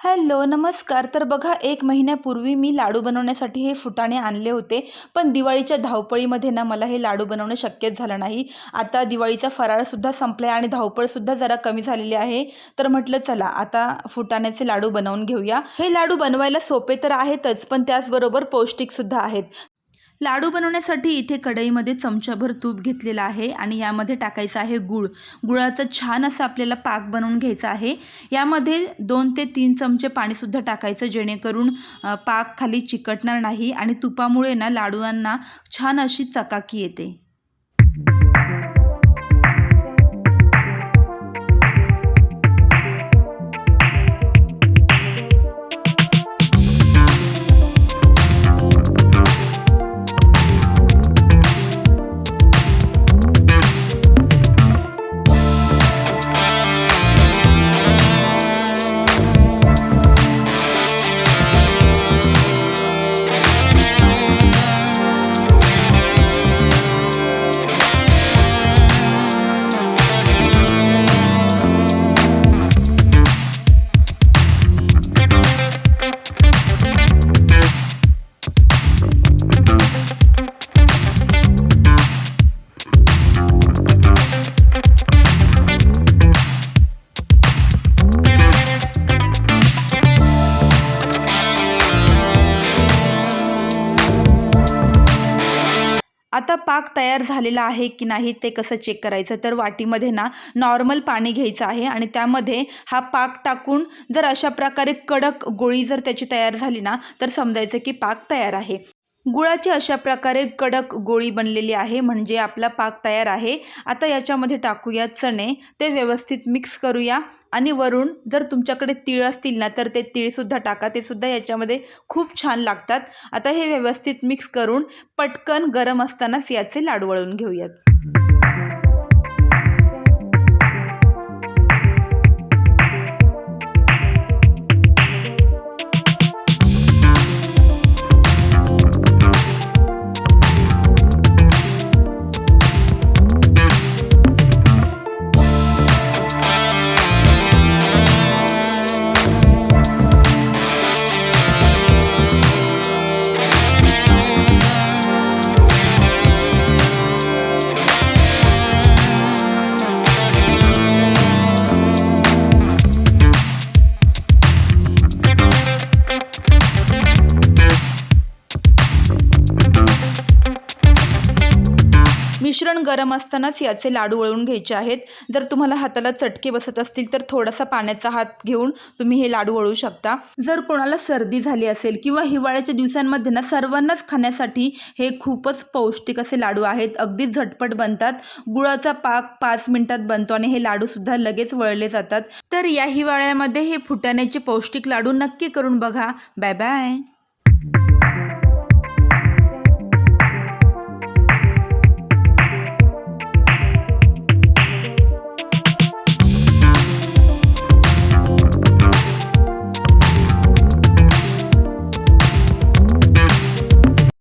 Hello नमस्कार. तर बघा एक महिन्यापूर्वी मी लाडू बनवण्यासाठी हे फुटाणे आणले होते पण दिवाळीच्या धावपळीमध्ये ना मला हे लाडू बनवणं शक्यच झालं नाही. आता दिवाळीचा फराळसुद्धा संपला आहे आणि धावपळसुद्धा जरा कमी झालेली आहे. तर म्हटलं चला आता फुटाण्याचे लाडू बनवून घेऊया. हे लाडू बनवायला सोपे तर आहेतच पण त्याचबरोबर पौष्टिकसुद्धा आहेत. लाडू बनवण्यासाठी इथे कढईमध्ये चमचाभर तूप घेतलेलं आहे आणि यामध्ये टाकायचं आहे गुळ. गुळाचं छान असं आपल्याला पाक बनवून घ्यायचा आहे. यामध्ये दोन ते तीन चमचे पाणीसुद्धा टाकायचं जेणेकरून पाक खाली चिकटणार नाही आणि तुपामुळे ना लाडूंना छान अशी चकाकी येते. आता पाक तयार झालेला आहे की नाही ते कसं चेक करायचं? तर वाटीमध्ये ना नॉर्मल पाणी घ्यायचं आहे आणि त्यामध्ये हा पाक टाकून जर अशा प्रकारे कडक गोळी जर त्याची तयार झाली ना तर समजायचं की पाक तयार आहे. गुळाची अशा प्रकारे कडक गोळी बनलेली आहे म्हणजे आपला पाक तयार आहे. आता याच्यामध्ये टाकूया चणे. ते व्यवस्थित मिक्स करूया. आणि वरून जर तुमच्याकडे तीळ असतील ना तर ते तीळसुद्धा टाका. ते सुद्धा याच्यामध्ये खूप छान लागतात. आता हे व्यवस्थित मिक्स करून पटकन गरम असतानाच याचे लाडू वळून घेऊयात. मिश्रण गरम असतानाच याचे लाडू वळून घ्यायचे आहेत. जर तुम्हाला हाताला चटके बसत असतील तर थोडासा पाण्याचा हात घेऊन तुम्ही हे लाडू वळू शकता. जर कोणाला सर्दी झाली असेल किंवा हिवाळ्याच्या दिवसांमध्ये ना सर्वांनाच खाण्यासाठी हे खूपच पौष्टिक असे लाडू आहेत. अगदी झटपट बनतात. गुळाचा पाक पाच मिनिटात बनतो आणि हे लाडूसुद्धा लगेच वळले जातात. तर या हिवाळ्यामध्ये हे फुटाण्याचे पौष्टिक लाडू नक्की करून बघा. Bye bye.